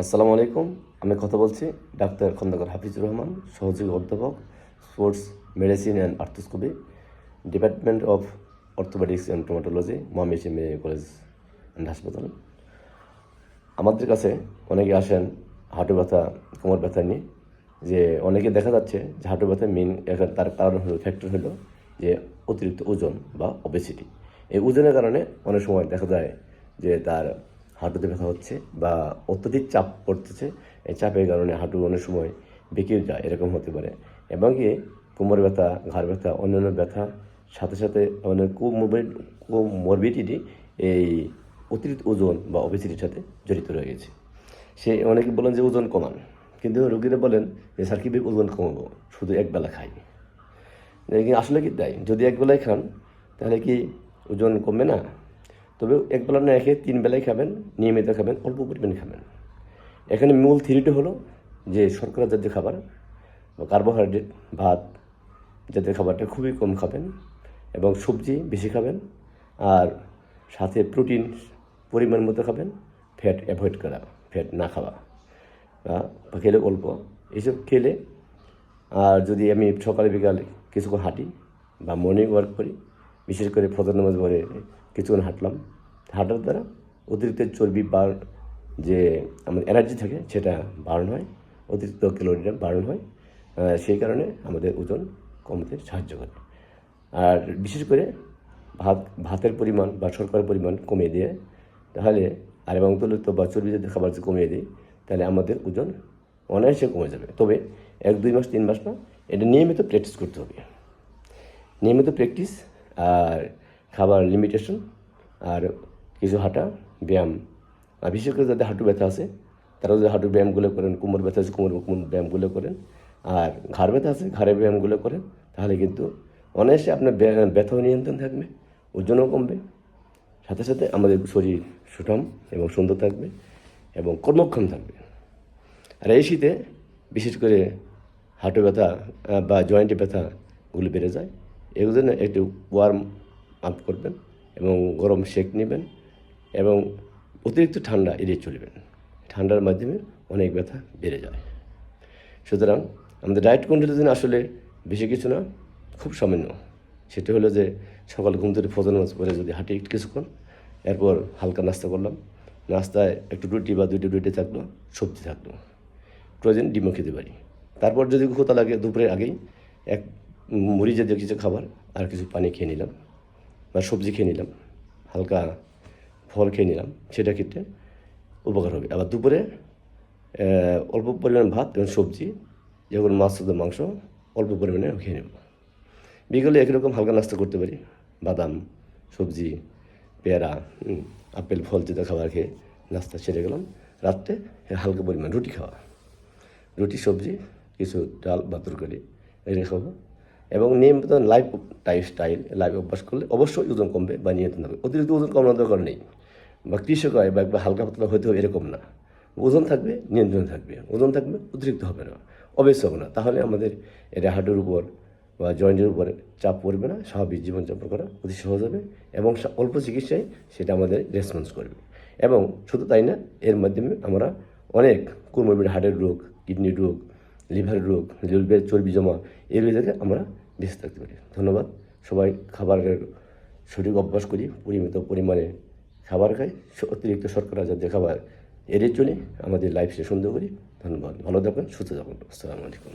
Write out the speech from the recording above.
আসসালামু আলাইকুম। আমি কথা বলছি ডাক্তার খন্দকার হাফিজুর রহমান, সহযোগী অধ্যাপক, sports, medicine and arthroscopy, department of orthopaedics and traumatology মহামেশি medical college and হাসপাতাল। আমাদের কাছে অনেকে আসেন হাঁটু ব্যথা, কোমর ব্যথা নিয়ে, যে অনেকে দেখা যাচ্ছে যে হাঁটু ব্যথা মেন তার কারণ হলো ফ্যাক্টর হলো যে অতিরিক্ত ওজন বা ওবেসিটি এই ওজনের কারণে অনেক সময় দেখা যায় যে তার হাঁটুতে ব্যথা হচ্ছে বা অত্যধিক চাপ পড়তেছে, এই চাপের কারণে হাঁটু অনেক সময় বেঁকেও যায়, এরকম হতে পারে। এবং কি কোমর ব্যথা, ঘাড় ব্যথা, অন্যান্য ব্যথা, সাথে সাথে অনেক কোমরবিডিটি এই অতিরিক্ত ওজন বা ওবেসিটির সাথে জড়িত রয়ে গেছে। সে অনেকে বলেন যে ওজন কমান, কিন্তু রোগীরা বলেন যে, স্যার কীভাবে ওজন কমাবো? শুধু একবেলা খাই। আসলে কি তাই? যদি একবেলায় খান, তাহলে কি ওজন কমবে না? তবে একবেলা না রেখে তিন বেলায় খাবেন, নিয়মিত খাবেন, অল্প পরিমাণে খাবেন। এখানে মূল থিরিটি হলো যে শর্করা জাতীয় খাবার বা কার্বোহাইড্রেট ভাত জাতীয় খাবারটা খুবই কম খাবেন এবং সবজি বেশি খাবেন আর সাথে প্রোটিন পরিমাণ মতো খাবেন ফ্যাট অ্যাভয়েড করা ফ্যাট না খাওয়া, বা খেলে অল্প। এইসব খেলে, আর যদি আমি সকালে বিকালে কিছুক্ষণ হাঁটি বা মর্নিং ওয়ার্ক করি, বিশেষ করে ফজর নামাজ পরে কিছুক্ষণ হাঁটলাম হাঁটার দ্বারা অতিরিক্ত চর্বি বার যে আমাদের এনার্জি থাকে, সেটা বাড়ানো হয়, অতিরিক্ত ক্যালোরিটা বাড়ানো হয় সেই কারণে আমাদের ওজন কমতে সাহায্য করে। আর বিশেষ করে ভাত, ভাতের পরিমাণ বা শর্করার পরিমাণ কমিয়ে দিয়ে, তাহলে আর এবং তলিত বা চর্বি জাতীয় খাবার যদি কমিয়ে দিই, তাহলে আমাদের ওজন অনায়াসে কমে যাবে। তবে এক, দুই মাস, তিন মাস না, এটা নিয়মিত প্র্যাকটিস করতে হবে। নিয়মিত প্র্যাকটিস আর খাবার লিমিটেশন আর কিছু হাঁটা ব্যায়াম। আর বিশেষ করে যাদের হাঁটু ব্যথা আছে, তারা যদি হাঁটু ব্যায়ামগুলো করেন, কোমর ব্যথা আছে, কোমর কোমর ব্যায়ামগুলো করেন, আর ঘাড় ব্যথা আছে, ঘাড়ের ব্যায়ামগুলো করেন, তাহলে কিন্তু অনায়াসে আপনার ব্যা- ব্যথাও নিয়ন্ত্রণ থাকবে, ওজনও কমবে, সাথে সাথে আমাদের শরীর সুঠাম এবং সুন্দর থাকবে এবং কর্মক্ষম থাকবে। আর এই শীতে বিশেষ করে হাঁটু ব্যথা বা জয়েন্টে ব্যথাগুলো বেড়ে যায়, এগুলো জন্য একটু ওয়ার্ম আপ করবেন এবং গরম শেক নেবেন এবং অতিরিক্ত ঠান্ডা এড়িয়ে চলবেন। ঠান্ডার মাধ্যমে অনেক ব্যথা বেড়ে যায়। সুতরাং আমাদের ডায়েট কন্ট্রোলের জন্য আসলে বেশি কিছু না, খুব সামান্য। সেটা হলো যে সকাল ঘুম থেকে ফজর নামাজ পরে যদি হাঁটি একটু কিছুক্ষণ, এরপর হালকা নাস্তা করলাম। নাস্তায় একটু রুটি বা দুইটা রুটি থাকল, সবজি থাকল। প্রয়োজন ডিমও খেতে পারি। তারপর যদি ক্ষুতা লাগে দুপুরের আগেই এক মুড়ি জাতীয় কিছু খাবার আর কিছু পানি খেয়ে নিলাম বা সবজি খেয়ে নিলাম। হালকা ফল খেয়ে নিলাম, সেটা ক্ষেত্রে উপকার হবে। আবার দুপুরে অল্প পরিমাণ ভাত এবং সবজি যেমন মাছ মাংস, অল্প পরিমাণে খেয়ে নেব। বিকেলে একই রকম হালকা নাস্তা করতে পারি। বাদাম, সবজি, পেয়ারা আপেল, ফল জাতীয় খাবার খেয়ে নাস্তা সেরে গেলাম। রাত্রে হালকা পরিমাণ রুটি খাওয়া। রুটি, সবজি, কিছু ডাল বা তরকারি, এগুলো খাব। এবং নিয়মিত লাইফ টাইপ স্টাইল লাইফ অভ্যাস করলে অবশ্যই ওজন কমবে বা নিয়ন্ত্রণ হবে। অতিরিক্ত ওজন কমানোর দরকার নেই। বা কৃষক হয় বা একবার হালকা পাতলা হতে হবে এরকম না। ওজন থাকবে, নিয়ন্ত্রণ থাকবে। ওজন থাকবে, অতিরিক্ত হবে না। অবশ্য হবে না। তাহলে আমাদের এটা হাঁটুর উপর বা জয়েন্টের উপরে চাপ পড়বে না। স্বাভাবিক জীবনযাপন করা অতি সহজ হবে এবং অল্প চিকিৎসায় সেটা আমাদের রেসপন্স করবে। এবং শুধু তাই না, এর মাধ্যমে আমরা অনেক কোমরবিড হার্টের রোগ কিডনি রোগ লিভার রোগ লিভারের চর্বি জমা এগুলো থেকে আমরা বেঁচে থাকতে পারি। ধন্যবাদ। সবাই খাবারের সঠিক অভ্যাস করি, পরিমিত পরিমাণে খাবার খাই। অতিরিক্ত শর্করা জাতীয় খাবার এড়িয়ে চলে। আমাদের লাইফ সুন্দর করি। ধন্যবাদ। ভালো থাকুন, সুস্থ থাকুন। আসসালামু আলাইকুম।